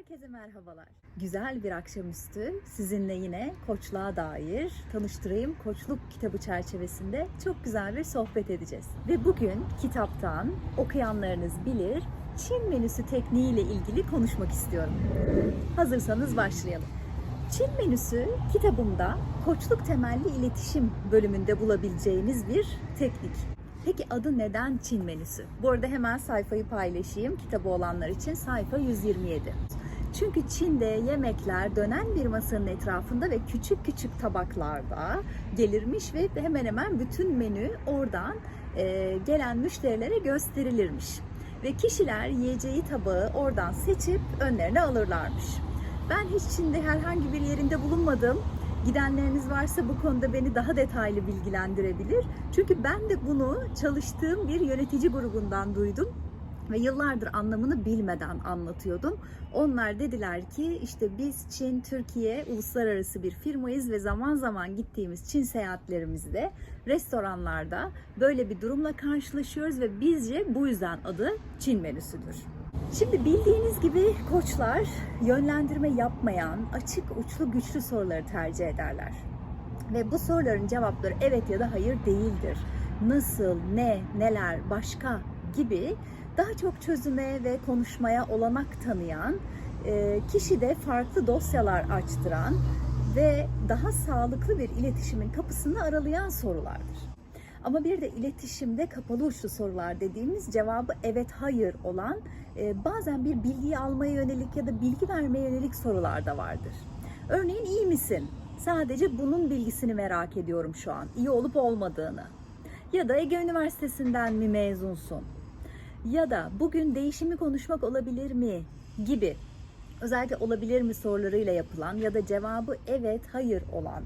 Herkese merhabalar. Güzel bir akşamüstü sizinle yine koçluğa dair tanıştırayım koçluk kitabı çerçevesinde çok güzel bir sohbet edeceğiz. Ve bugün kitaptan okuyanlarınız bilir Çin menüsü tekniğiyle ilgili konuşmak istiyorum. Hazırsanız başlayalım. Çin menüsü kitabımda koçluk temelli iletişim bölümünde bulabileceğiniz bir teknik. Peki adı neden Çin menüsü? Bu arada hemen sayfayı paylaşayım kitabı olanlar için sayfa 127. Çünkü Çin'de yemekler dönen bir masanın etrafında ve küçük küçük tabaklarda gelirmiş ve hemen hemen bütün menü oradan e, gelen müşterilere gösterilirmiş. Ve kişiler yiyeceği tabağı oradan seçip önlerine alırlarmış. Ben hiç Çin'de herhangi bir yerinde bulunmadım. Gidenleriniz varsa bu konuda beni daha detaylı bilgilendirebilir. Çünkü ben de bunu çalıştığım bir yönetici grubundan duydum ve yıllardır anlamını bilmeden anlatıyordum. Onlar dediler ki işte biz Çin, Türkiye uluslararası bir firmayız ve zaman zaman gittiğimiz Çin seyahatlerimizde restoranlarda böyle bir durumla karşılaşıyoruz ve bizce bu yüzden adı Çin menüsüdür. Şimdi bildiğiniz gibi koçlar yönlendirme yapmayan açık uçlu güçlü soruları tercih ederler. Ve bu soruların cevapları evet ya da hayır değildir. Nasıl, ne, neler, başka gibi daha çok çözüme ve konuşmaya olanak tanıyan, e, kişi de farklı dosyalar açtıran ve daha sağlıklı bir iletişimin kapısını aralayan sorulardır. Ama bir de iletişimde kapalı uçlu sorular dediğimiz cevabı evet hayır olan e, bazen bir bilgiyi almaya yönelik ya da bilgi vermeye yönelik sorular da vardır. Örneğin iyi misin? Sadece bunun bilgisini merak ediyorum şu an. İyi olup olmadığını. Ya da Ege Üniversitesi'nden mi mezunsun? Ya da bugün değişimi konuşmak olabilir mi? Gibi özellikle olabilir mi sorularıyla yapılan ya da cevabı evet hayır olan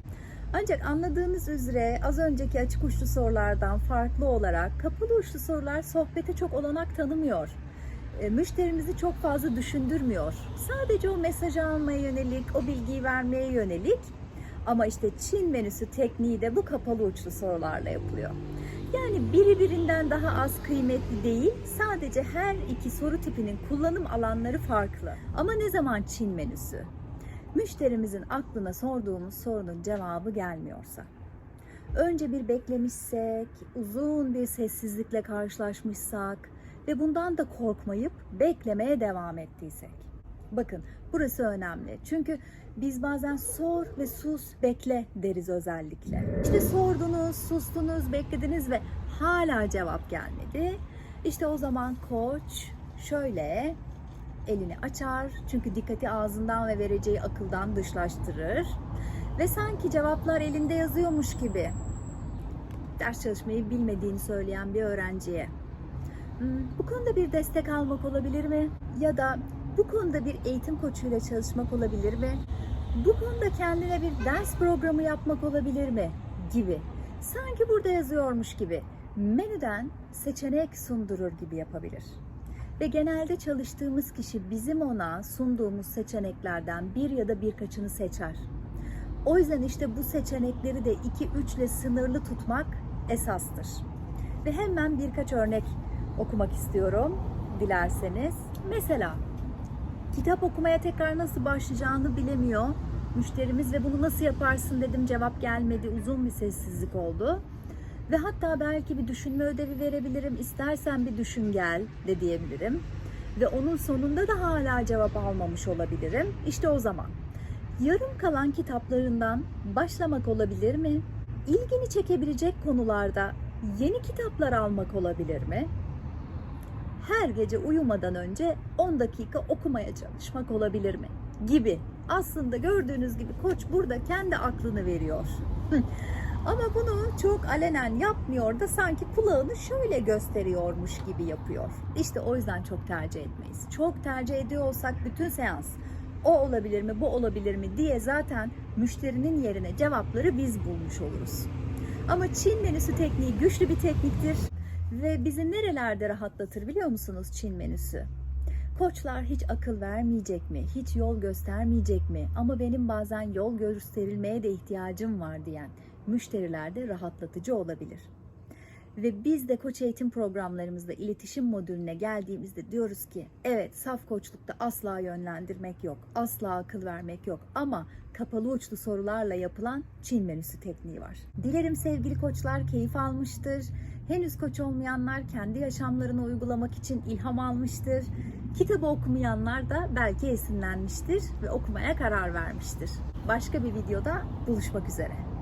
ancak anladığınız üzere az önceki açık uçlu sorulardan farklı olarak kapalı uçlu sorular sohbete çok olanak tanımıyor. E, müşterimizi çok fazla düşündürmüyor. Sadece o mesajı almaya yönelik, o bilgiyi vermeye yönelik. Ama işte Çin menüsü tekniği de bu kapalı uçlu sorularla yapılıyor. Yani biri birinden daha az kıymetli değil, sadece her iki soru tipinin kullanım alanları farklı. Ama ne zaman Çin menüsü? müşterimizin aklına sorduğumuz sorunun cevabı gelmiyorsa. Önce bir beklemişsek, uzun bir sessizlikle karşılaşmışsak ve bundan da korkmayıp beklemeye devam ettiysek. Bakın burası önemli. Çünkü biz bazen sor ve sus, bekle deriz özellikle. İşte sordunuz, sustunuz, beklediniz ve hala cevap gelmedi. İşte o zaman koç şöyle elini açar. Çünkü dikkati ağzından ve vereceği akıldan dışlaştırır. Ve sanki cevaplar elinde yazıyormuş gibi ders çalışmayı bilmediğini söyleyen bir öğrenciye "Hmm, bu konuda bir destek almak olabilir mi? Ya da bu konuda bir eğitim koçuyla çalışmak olabilir mi? Bu konuda kendine bir ders programı yapmak olabilir mi? Gibi. Sanki burada yazıyormuş gibi menüden seçenek sundurur gibi yapabilir. Ve genelde çalıştığımız kişi bizim ona sunduğumuz seçeneklerden bir ya da birkaçını seçer. O yüzden işte bu seçenekleri de 2-3 ile sınırlı tutmak esastır. Ve hemen birkaç örnek okumak istiyorum dilerseniz. Mesela kitap okumaya tekrar nasıl başlayacağını bilemiyor müşterimiz ve bunu nasıl yaparsın dedim cevap gelmedi uzun bir sessizlik oldu. Ve hatta belki bir düşünme ödevi verebilirim. İstersen bir düşün gel de diyebilirim. Ve onun sonunda da hala cevap almamış olabilirim. İşte o zaman yarım kalan kitaplarından başlamak olabilir mi? İlgini çekebilecek konularda yeni kitaplar almak olabilir mi? Her gece uyumadan önce 10 dakika okumaya çalışmak olabilir mi? Gibi. Aslında gördüğünüz gibi koç burada kendi aklını veriyor. Ama bunu çok alenen yapmıyor da sanki kulağını şöyle gösteriyormuş gibi yapıyor. İşte o yüzden çok tercih etmeyiz. Çok tercih ediyor olsak bütün seans o olabilir mi, bu olabilir mi diye zaten müşterinin yerine cevapları biz bulmuş oluruz. Ama Çin menüsü tekniği güçlü bir tekniktir ve bizi nerelerde rahatlatır biliyor musunuz Çin menüsü? Koçlar hiç akıl vermeyecek mi? Hiç yol göstermeyecek mi? Ama benim bazen yol gösterilmeye de ihtiyacım var diyen müşterilerde rahatlatıcı olabilir. Ve biz de koç eğitim programlarımızda iletişim modülüne geldiğimizde diyoruz ki evet saf koçlukta asla yönlendirmek yok, asla akıl vermek yok ama kapalı uçlu sorularla yapılan Çin menüsü tekniği var. Dilerim sevgili koçlar keyif almıştır. Henüz koç olmayanlar kendi yaşamlarını uygulamak için ilham almıştır. Kitabı okumayanlar da belki esinlenmiştir ve okumaya karar vermiştir. Başka bir videoda buluşmak üzere.